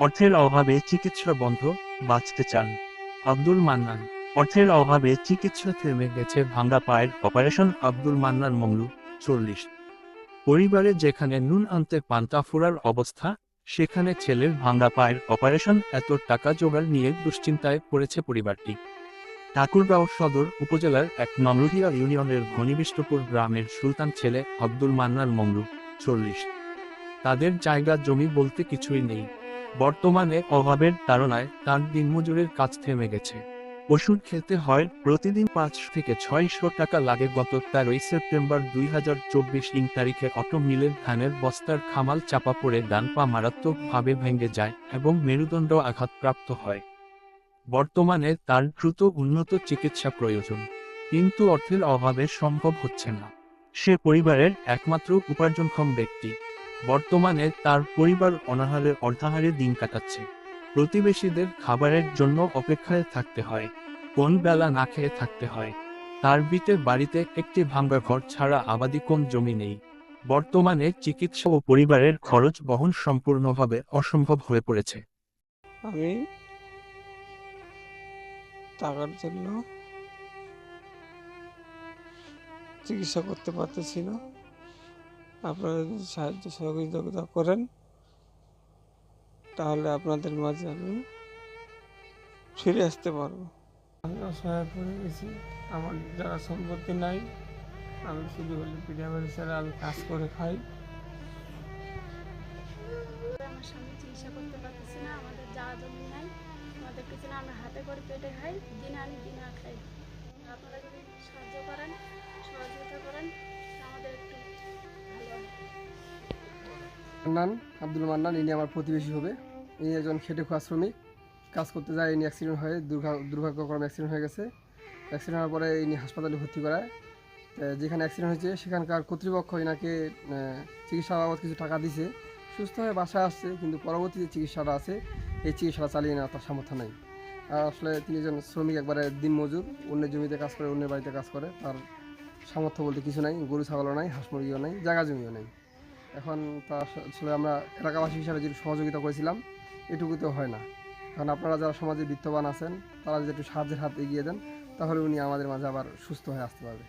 অর্থের অভাবে চিকিৎসা বন্ধ, বাঁচতে চান। আব্দুল মান্নান, অর্থের অভাবে চিকিৎসা থেমে গেছে ভাঙ্গা পায়ের অপারেশন আব্দুল মান্নান মংলু চল্লিশ। পরিবারে যেখানে নুন আনতে পান্তা ফোড়ার অবস্থা, সেখানে ছেলের ভাঙ্গা পায়ের অপারেশন এত টাকা জোগাড় নিয়ে দুশ্চিন্তায় পড়েছে পরিবারটি। ঠাকুরগাঁও সদর উপজেলার এক নমরুহিয়া ইউনিয়নের ঘনিবিষ্টপুর গ্রামের সুলতান ছেলে আব্দুল মান্নান মংলু চল্লিশ। তাদের জায়গা জমি বলতে কিছুই নেই। বর্তমানে অভাবের তাড়নায় তার দিনমজুরের কাজ থেমে গেছে। ওষুধ খেতে হয় প্রতিদিন পাঁচ থেকে ছয়শো টাকা লাগে গত তেরোই সেপ্টেম্বর দুই হাজার চব্বিশ ইং তারিখে অটো মিলের ধানের বস্তার খামাল চাপা পড়ে ডান পা মারাত্মকভাবে ভেঙে যায় এবং মেরুদণ্ড আঘাতপ্রাপ্ত হয়। বর্তমানে তার দ্রুত উন্নত চিকিৎসা প্রয়োজন, কিন্তু অর্থের অভাবে সম্ভব হচ্ছে না। সে পরিবারের একমাত্র উপার্জনক্ষম ব্যক্তি। বর্তমানে তার পরিবার অনাহারে অর্ধাহারে দিন কাটাচ্ছে। প্রতিবেশীদের খাবারের জন্য অপেক্ষায় থাকতে হয়। কোন বেলা না খেয়ে থাকতে হয়। তার বিটের বাড়িতে একটি ভাঙ্গা ঘর ছাড়া আবাদি কোন জমি নেই। বর্তমানে চিকিৎসা ও পরিবারের খরচ বহন সম্পূর্ণভাবে অসম্ভব হয়ে পড়েছে। আমি টাকার জন্য চিকিৎসা করতে পারতেছি না। আপনারা যদি সাহায্য সহযোগিতা করেন তাহলে আপনাদের মাঝে আমি ফিরে আসতে পারব। আমি অসহায় পড়ে গেছি। আমার যারা সম্পত্তি নাই আমি শুধু হলে পিঠা বাড়ি ছাড়া আমি কাজ করে খাই। আমার স্বামী চিকিৎসা করতে পারতেছি না আমাদের যাওয়া জমি নাই। আমাদের পিছনে আমরা হাতে করে পেটে খাই দিন আনি দিন আর খাই। আপনারা যদি সাহায্য করেন সহযোগিতা করেন মান্নান আব্দুল মান্নান ইনি আমার প্রতিবেশী হবে। ইনি একজন খেটে খাওয়া শ্রমিক কাজ করতে যায় ইনি অ্যাক্সিডেন্ট হয়ে দুর্ভাগ্যক্রমে অ্যাক্সিডেন্ট হয়ে গেছে। অ্যাক্সিডেন্ট হওয়ার পরে ইনি হাসপাতালে ভর্তি করায়। যেখানে অ্যাক্সিডেন্ট হয়েছে সেখানকার কর্তৃপক্ষ আহ, চিকিৎসা বাবদ কিছু টাকা দিছে। সুস্থ হয়ে বাসায় আসছে কিন্তু পরবর্তী যে চিকিৎসাটা আছে। এই চিকিৎসাটা চালিয়ে নেওয়ার তার সামর্থ্য নেই। আর আসলে তিনি একজন শ্রমিক একবারে দিন মজুর। অন্যের জমিতে কাজ করে অন্যের বাড়িতে কাজ করে। তার সামর্থ্য বলতে কিছু নাই গরু ছাগলও নাই হাঁস মুরগিও নাই জায়গা জমিও নেই। এখন আসলে আমরা এলাকাবাসী হিসাবে যেটু সহযোগিতা করেছিলাম এটুকু তো হয় না। কারণ আপনারা যারা সমাজে বিত্তবান আছেন, তারা যদি একটু সাহায্যের হাত এগিয়ে দেন, তাহলে উনি আমাদের মাঝে আবার সুস্থ হয়ে আসতে পারবে।